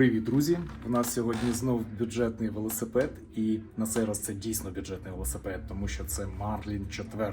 Привіт, друзі! У нас сьогодні знов бюджетний велосипед, і на цей раз це дійсно бюджетний велосипед, тому що це Марлін 4.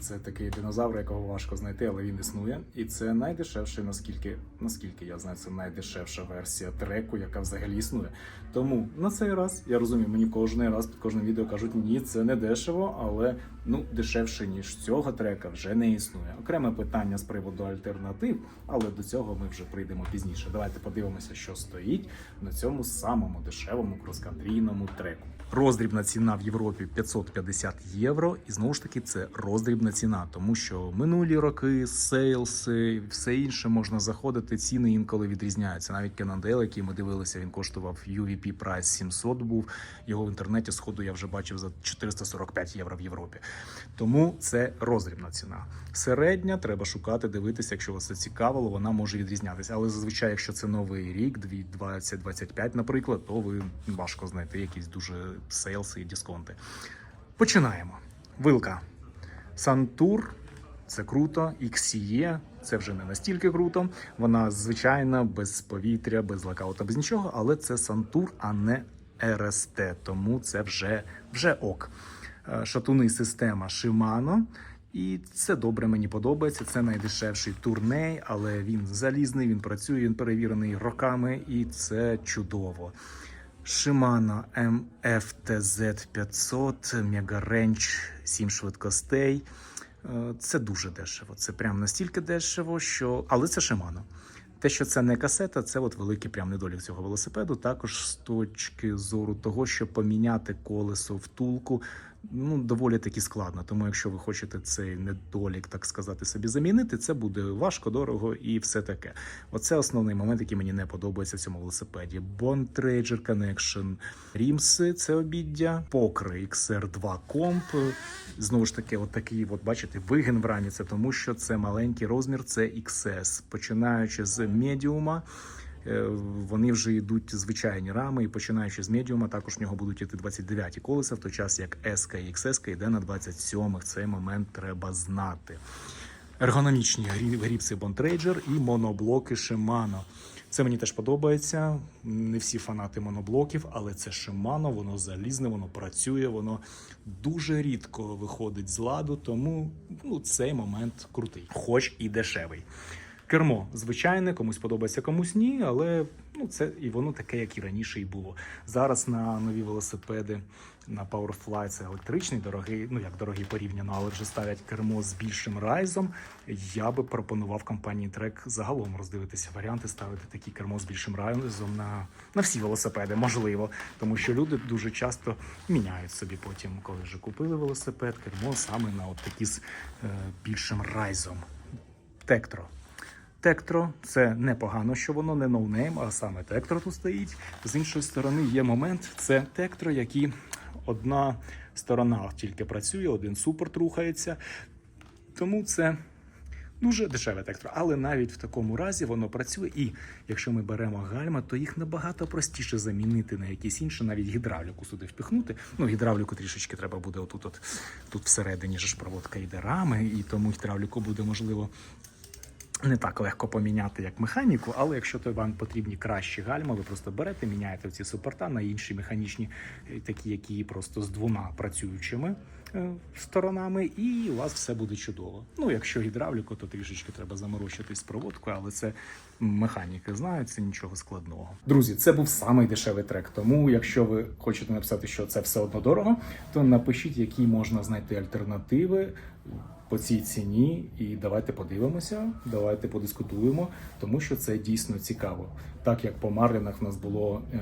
Це такий динозавр, якого важко знайти, але він існує. І це найдешевший, наскільки наскільки я знаю, це найдешевша версія треку, яка взагалі існує. Тому на цей раз я розумію, мені кожен раз під кожним відео кажуть, ні, це не дешево, але ну дешевше ніж цього трека вже не існує. Окреме питання з приводу альтернатив, але до цього ми вже прийдемо пізніше. Давайте подивимося, що стоїть на цьому самому дешевому кроскантрійному треку. Роздрібна ціна в Європі 550 євро, і знову ж таки це роздрібна ціна, тому що минулі роки, сейлси, все інше можна заходити. Ціни інколи відрізняються. Навіть Cannondale, який ми дивилися, він коштував UVP прайс 700 був. Його в інтернеті сходу я вже бачив за 445 євро в Європі. Тому це роздрібна ціна. Середня треба шукати, дивитися, якщо вас це цікавило, вона може відрізнятися. Але зазвичай, якщо це новий рік, 2025, наприклад, то ви важко знайти якісь дуже сейлси і дисконти. Починаємо. Вилка. Сантур. Це круто, XCE, це вже не настільки круто. Вона звичайна, без повітря, без лакаута, без нічого, але це Сантур, а не РСТ. Тому це вже, вже ок. Е, Шатуни система Shimano. І це добре мені подобається. Це найдешевший турней, але він залізний, він працює, він перевірений роками, і це чудово. Shimano MFTZ 500, Mega Range 7 швидкостей. Е, Це дуже дешево. Це прям настільки дешево, що. Але це Shimano. Те, що це не касета, це от великий прям недолік цього велосипеду. Також з точки зору того, що поміняти колесо втулку ну доволі таки складно. Тому, якщо ви хочете цей недолік, так сказати, собі замінити, це буде важко, дорого і все таке. Оце основний момент, який мені не подобається в цьому велосипеді. Bond Trager Connection Рімси це обіддя, Покри XR2 Comp. Знову ж таки, от такий, от бачите, вигін в рамі. Це тому, що це маленький розмір, це XS. Починаючи з медіума. Е, Вони вже йдуть звичайні рами, і починаючи з медіума, також в нього будуть іти 29 колеса, в той час як S і XS йде на 27-х. Цей момент треба знати. Ергономічні грі- грібці Bontrager і моноблоки Shimano. Це мені теж подобається. Не всі фанати моноблоків, але це Shimano, воно залізне, воно працює, воно дуже рідко виходить з ладу, тому ну, цей момент крутий, хоч і дешевий. Кермо звичайне, комусь подобається, комусь ні, але ну це і воно таке, як і раніше і було. Зараз на нові велосипеди на Powerfly це електричний, дорогий, ну як дорогий порівняно, але вже ставлять кермо з більшим райзом. Я би пропонував компанії Trek загалом роздивитися варіанти, ставити такі кермо з більшим райзом на, на всі велосипеди, можливо, тому що люди дуже часто міняють собі потім, коли вже купили велосипед, кермо саме на от такі з е, більшим райзом. Тектро. Тектро це непогано, що воно не ноунейм, а саме Тектро тут стоїть. З іншої сторони є момент. Це Тектро, які одна сторона тільки працює, один супорт рухається. Тому це дуже дешеве Тектро. Але навіть в такому разі воно працює. І якщо ми беремо гальма, то їх набагато простіше замінити на якісь інші, навіть гідравліку сюди впихнути. Ну, гідравліку трішечки треба буде отут, от тут всередині ж проводка йде рами, і тому гідравліку буде можливо не так легко поміняти, як механіку, але якщо то вам потрібні кращі гальма, ви просто берете, міняєте ці супорта на інші механічні, е, такі, які просто з двома працюючими е, сторонами, і у вас все буде чудово. Ну, якщо гідравліку, то трішечки треба заморочитись з проводкою, але це механіки знають, це нічого складного. Друзі, це був самий дешевий трек. Тому, якщо ви хочете написати, що це все одно дорого, то напишіть, які можна знайти альтернативи по цій ціні, і давайте подивимося, давайте подискутуємо, тому що це дійсно цікаво. Так як по Марлінах в нас було е,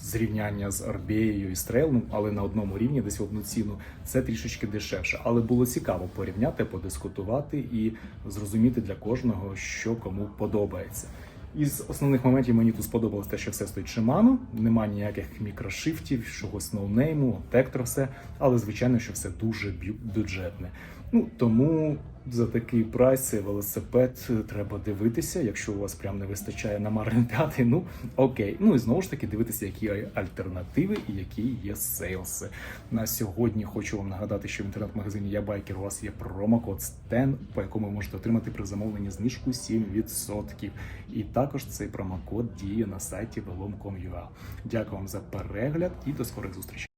зрівняння з Арбією і Стрелном, але на одному рівні, десь в одну ціну, це трішечки дешевше. Але було цікаво порівняти, подискутувати і зрозуміти для кожного, що кому подобається. Із основних моментів мені тут сподобалось те, що все стоїть Shimano, нема ніяких мікрошифтів, чогось ноунейму, тектро все, але звичайно, що все дуже бюджетне. Ну тому за такий прайс цей велосипед е, треба дивитися. Якщо у вас прям не вистачає на Марлін 5, ну окей. Ну і знову ж таки дивитися, які альтернативи і які є сейлси. На сьогодні хочу вам нагадати, що в інтернет-магазині Ябайкер у вас є промокод STEN, по якому ви можете отримати при замовленні знижку 7%. І також цей промокод діє на сайті velom.com.ua. Дякую вам за перегляд і до скорих зустрічей.